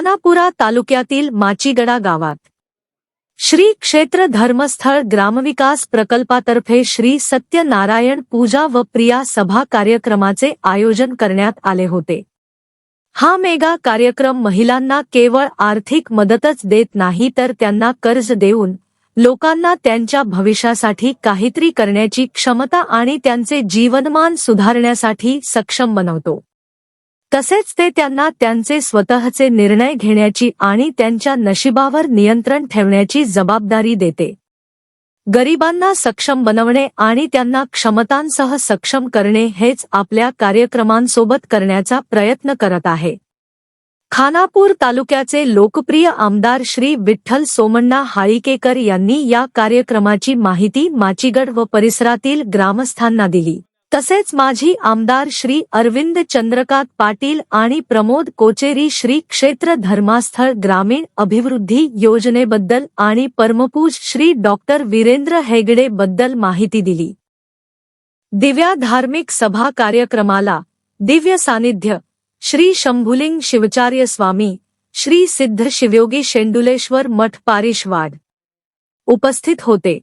खानापुरा तालुक्यातील माचीगडा गावात. श्री क्षेत्र धर्मस्थळ ग्रामविकास प्रकल्पातर्फे श्री सत्यनारायण पूजा व प्रिया सभा कार्यक्रमाचे आयोजन करण्यात आले होते. हा मेगा कार्यक्रम महिलांना केवळ आर्थिक मदतच देत नाही तर त्यांना कर्ज देऊन लोकांना त्यांच्या भविष्यासाठी काहीतरी करण्याची क्षमता आणि त्यांचे जीवनमान सुधारण्यासाठी सक्षम बनवतो. तसेच ते त्यांना त्यांचे स्वतःचे निर्णय घेण्याची आणि त्यांच्या नशिबावर नियंत्रण ठेवण्याची जबाबदारी देते. गरिबांना सक्षम बनवणे आणि त्यांना क्षमतांसह सक्षम करणे हेच आपल्या कार्यक्रमांसोबत करण्याचा प्रयत्न करत आहे. खानापूर तालुक्याचे लोकप्रिय आमदार श्री विठ्ठल सोमण्णा हाळीकेकर यांनी या कार्यक्रमाची माहिती माचीगड व परिसरातील ग्रामस्थांना दिली. तसेच माजी आमदार श्री अरविंद चंद्रकांत पाटील आणि प्रमोद कोचेरी श्री क्षेत्र धर्मास्थळ ग्रामीण अभिवृद्धी योजनेबद्दल आणि परमपूज श्री डॉक्टर वीरेंद्र हेगडे बद्दल माहिती दिली. दिव्या धार्मिक सभा कार्यक्रमाला दिव्य सानिध्य श्री शंभुलिंग शिवचार्य स्वामी श्री सिद्ध शिवयोगी शेंडुलेश्वर मठ पारिशवाड उपस्थित होते.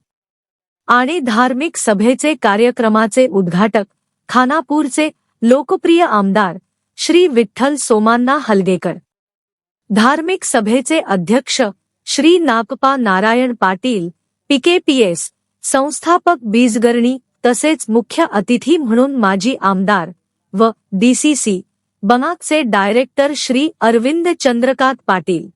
आणि धार्मिक सभेचे कार्यक्रमाचे उद्घाटक खानापूरचे लोकप्रिय आमदार श्री विठ्ठल सोमान्ना हलगेकर. धार्मिक सभेचे अध्यक्ष श्री नागपा नारायण पाटील पीकेपीएस संस्थापक बीजगरणी तसेच मुख्य अतिथी म्हणून माजी आमदार व डीसीसी बनाकचे डायरेक्टर श्री अरविंद चंद्रकांत पाटील.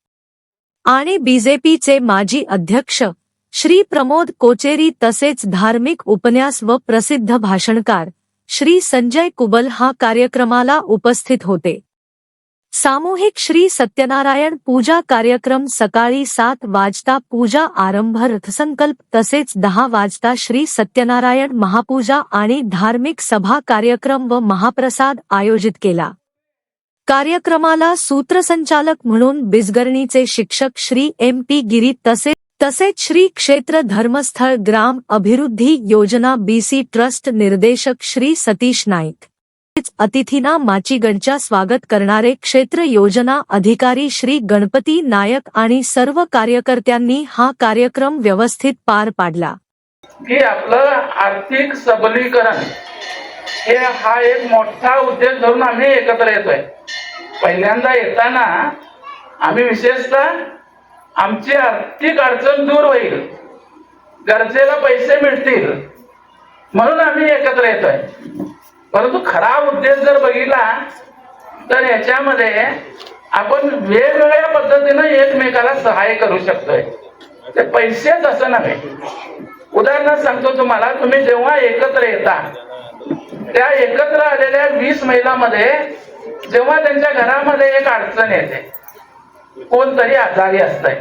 आणि बीजेपीचे माजी अध्यक्ष श्री प्रमोद कोचेरी तसेच धार्मिक उपन्यास व प्रसिद्ध भाषणकार श्री संजय कुबल हा कार्यक्रमाला उपस्थित होते. सामूहिक श्री सत्यनारायण पूजा कार्यक्रम सकाळी सात वाजता पूजा आरंभ रथसंकल्प तसेच दहा वाजता श्री सत्यनारायण महापूजा आणि धार्मिक सभा कार्यक्रम व महाप्रसाद आयोजित केला. कार्यक्रमाला सूत्रसंचालक म्हणून बिजगरणीचे शिक्षक श्री एम पी गिरी तसेच तसेच श्री क्षेत्र धर्मस्थळ ग्राम अभिवृद्धी योजना बीसी ट्रस्ट निर्देशक श्री सतीश नाईक. अतिथींना माचीगडच्या स्वागत करणारे क्षेत्र योजना अधिकारी श्री गणपती नायक आणि सर्व कार्यकर्त्यांनी हा कार्यक्रम व्यवस्थित पार पाडला. की आपलं आर्थिक सबलीकरण. हे हा एक मोठा उद्देश धरून आम्ही एकत्र येतोय. पहिल्यांदा येताना आम्ही विशेषतः आमची आर्थिक अडचण दूर होईल. गरजेला पैसे मिळतील. म्हणून आम्ही एकत्र येतोय. परंतु खरा उद्देश जर बघितला तर याच्यामध्ये आपण वेगवेगळ्या पद्धतीनं एकमेकाला सहाय्य करू शकतोय. ते पैसेच असं नव्हे. उदाहरणार्थ सांगतो तुम्हाला तुम्ही जेव्हा एकत्र येता त्या एकत्र आलेल्या वीस महिलांमध्ये जेव्हा त्यांच्या घरामध्ये एक अडचण येते. कोणतरी आजारी असताय.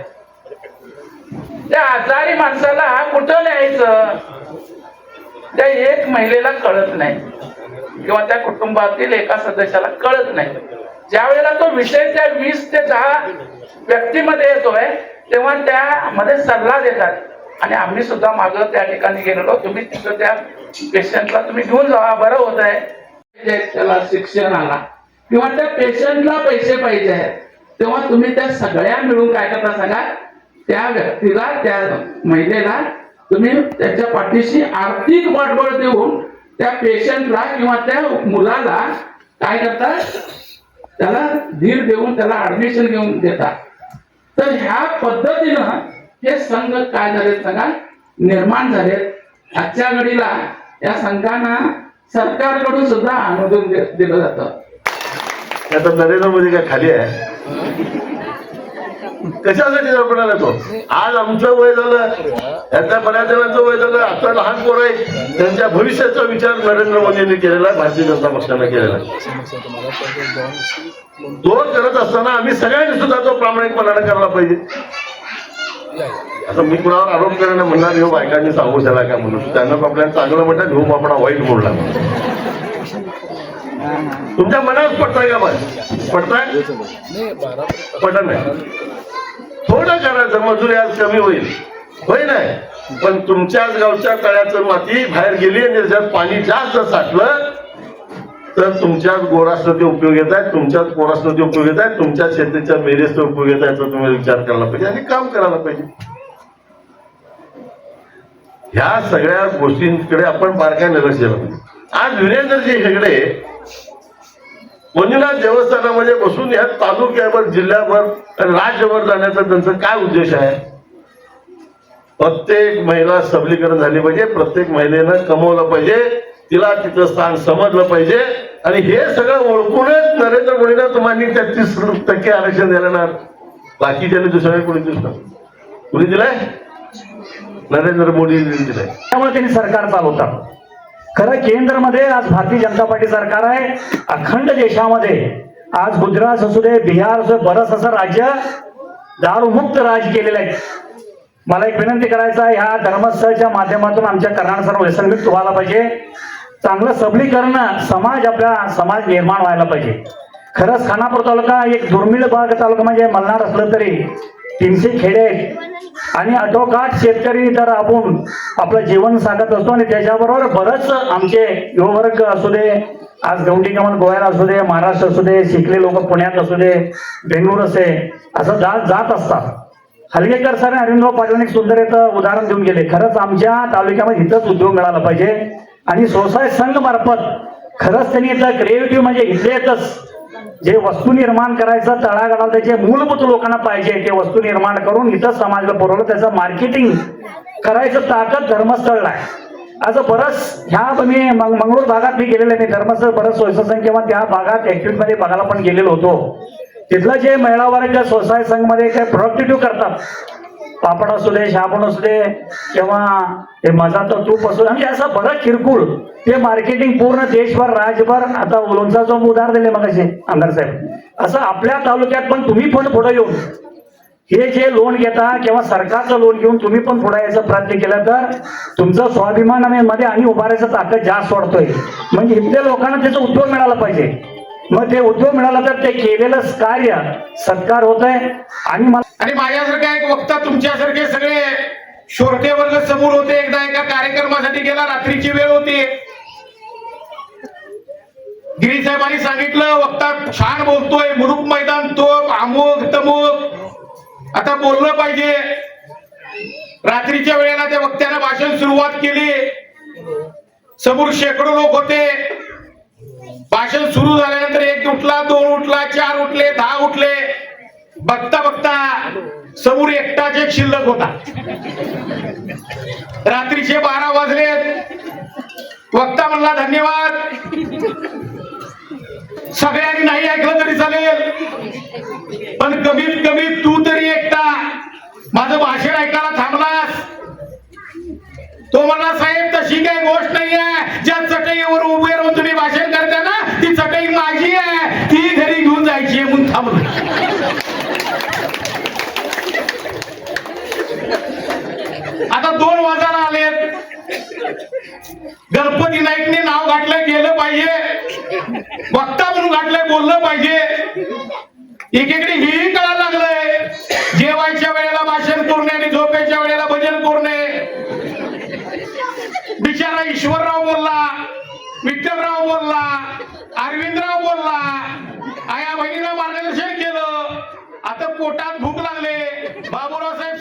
त्या आजारी माणसाला कुठं न्यायचं? त्या एक महिलेला कळत नाही. किंवा त्या कुटुंबातील एका सदस्याला कळत नाही. ज्या वेळेला तो विषय त्या वीस ते दहा व्यक्तीमध्ये येतोय तेव्हा त्यामध्ये सल्ला देतात. आणि आम्ही सुद्धा मागं त्या ठिकाणी गेलेलो. तुम्ही तिथं त्या पेशंटला तुम्ही घेऊन जावा. बरं होत आहे त्याला शिक्षणाला किंवा त्या पेशंटला पैसे पाहिजे आहेत. तेव्हा तुम्ही त्या सगळ्या मिळून काय करता सांगा? त्या व्यक्तीला त्या महिलेला तुम्ही त्याच्या पाठीशी आर्थिक पाठबळ देऊन त्या पेशंटला किंवा त्या मुलाला काय करतात त्याला धीर देऊन त्याला ऍडमिशन घेऊन देतात तर ह्या पद्धतीनं हे संघ काय झाले सांगा? निर्माण झालेत. आजच्या घडीला या संघांना सरकारकडून सुद्धा अनुदान दिलं जातं. आता नरेंद्र मोदी काय खाली आहे? कशासाठी आपल्याला तो? आज आमचं वय झालं. यांच्या बऱ्याच जणांचं वय झालं. आता लहान पोरं आहे त्यांच्या भविष्याचा विचार नरेंद्र मोदींनी केलेला भारतीय जनता पक्षाने केलेला. दोन तो करत असताना आम्ही सगळ्यांनी सुद्धा तो प्रामाणिकपणाने करायला पाहिजे. आता मी कुणावर आरोप करणं म्हणणार ह्यो हो, बायकांनी सांगू त्याला काय म्हणून. त्यांना आपल्याला चांगलं म्हटलं घेऊ आपण वाईट बोलला. तुमच्या मनात पडताय का बस? पडताय? पडत नाही. थोडं करायचं मजुरी आज कमी होईल. होय नाही? पण तुमच्याच गावच्या तळ्याचं माती बाहेर गेली आणि त्याच्यात पाणी जास्त साठलं तर तुमच्याच गोरासनं ते उपयोग येत आहेत तुमच्याच पोरासनं ते उपयोग येत आहेत तुमच्या शेतीच्या मेरेसचा उपयोग येत आहे तुम्ही विचार करायला पाहिजे. आणि काम करायला पाहिजे. ह्या सगळ्या गोष्टींकडे आपण बारकाईने लक्ष दिलं पाहिजे. आज वीरेंद्रजी हेगडे मंजुनाथ देवस्थानामध्ये बसून या तालुक्यावर जिल्ह्यावर राज्यभर जाण्याचा त्यांचा काय उद्देश आहे? प्रत्येक महिला सबलीकरण झाली पाहिजे प्रत्येक महिलेनं कमवलं पाहिजे तिला तिचं स्थान समजलं पाहिजे आणि हे सगळं ओळखूनच नरेंद्र मोदींना तुम्हाला तेहतीस टक्के आरक्षण देणार. बाकीच्या दुसऱ्या कोणी दिसणार कुणी दिलंय? नरेंद्र मोदींनी दिलंय. त्यामुळे त्यांनी सरकार चालवतात. खरं केंद्रमध्ये आज भारतीय जनता पार्टी सरकार आहे. अखंड देशामध्ये आज गुजरात असू दे बिहार असू दे बरंच असं राज्य दारूमुक्त राज केलेलं आहे. मला एक विनंती करायचं आहे ह्या धर्मस्थळच्या माध्यमातून आमच्या कर्नाटक व्यसनमुक्त व्हायला पाहिजे. चांगलं सबलीकरण समाज आपला समाज निर्माण व्हायला पाहिजे. खरंच खानापूर तालुका एक दुर्मिळ भाग तालुका म्हणजे मलनाड असलं तरी. तीनशे खेडे आणि आठोकाठ शेतकरी तर आपण आपलं जीवन सांगत असतो आणि त्याच्याबरोबर बरंच आमचे युववर्ग असू दे आज गवंडी कमल गोव्याला असू दे महाराष्ट्र असू दे शिकले लोक पुण्यात असू दे बेंगळूर असे असं जात जात असतात. हलगेकर सर आणि पाटील एक सुंदर इथं उदाहरण देऊन गेले. खरंच आमच्या तालुक्यामध्ये इथंच उद्योग मिळाला पाहिजे. आणि सोसाय संघ मार्फत खरंच त्यांनी इथं क्रिएटिव्ह म्हणजे इथले येतच जे वस्तू निर्माण करायचं तळागाळाला त्याचे मूलभूत लोकांना पाहिजे ते वस्तू निर्माण करून इथं समाजाला पुरवलं त्याचं मार्केटिंग करायचं ताकद धर्मस्थळला आहे. असं बरंच ह्या मी मंग- मंगळूर भागात मी गेलेलो आहे. मी धर्मस्थळ बरंच सोयसंघ किंवा त्या भागात ऍक्टिव्हिटी मध्ये बघायला पण गेलेलो होतो. तिथलं जे महिला वर्ग सोसाय संघमध्ये काय प्रोडक्टिव्ह करतात. पापड असू दे शापण असू दे किंवा हे तर तूप असू दे म्हणजे असं बरं किरकोळ ते मार्केटिंग पूर्ण देशभर राज्यभर आता लोणचा जो उदाहरण दिले मग आमदार साहेब. असं आपल्या तालुक्यात पण तुम्ही पण पुढे येऊन हे जे लोन घेता किंवा सरकारचं लोन घेऊन तुम्ही पण पुढे यायचा प्रयत्न केला तर तुमचं स्वाभिमान आणि मध्ये आणि उभारायचं ताकद जास्त वाढतोय. म्हणजे इथल्या लोकांना त्याचा उद्योग मिळाला पाहिजे. मग ते उद्योग मिळाला तर ते केलेलं कार्य सत्कार होत आहे आणि मला आणि माझ्यासारखा एक वक्ता तुमच्यासारखे सगळे शोरते वर्ग समोर होते. एकदा एका कार्यक्रमासाठी गेला रात्रीची वेळ होती. गिरी साहेबांनी सांगितलं वक्ता छान बोलतोय मुरुक मैदान तोप अमुक तमुक आता बोललं पाहिजे. रात्रीच्या वेळेला त्या वक्त्यानं भाषण सुरुवात केली. समोर शेकडो लोक होते. भाषण सुरू झाल्यानंतर एक उठला दोन उठला चार उठले दहा उठले. बघता बघता समोर एकटाच एक शिल्लक होता. रात्रीचे बारा वाजले वक्ता म्हणला धन्यवाद. सगळ्यांनी नाही ऐकलं तरी चालेल. पण कमीत कमी तू तरी एकटा. माझं भाषण ऐकायला थांबलास. तो म्हणला साहेब तशी काही गोष्ट नाही आहे ज्या चटईवर उभे राहून तुम्ही भाषण करता ना ती चटई माझी आहे. ती घरी घेऊन जायची आहे म्हणून थांबलो आता दोन वाजार आलेत. गणपती नाईकने नाव घातलं गेलं पाहिजे. वक्ता म्हणून घातलंय बोललं पाहिजे. एकीकडे हेही कळालं बिचारा ईश्वरराव बोलला विठ्ठलराव बोलला अरविंदराव बोलला आया बहिणीला मार्गदर्शन केलं. आता पोटात भूक लागले. बाबूराव साहेब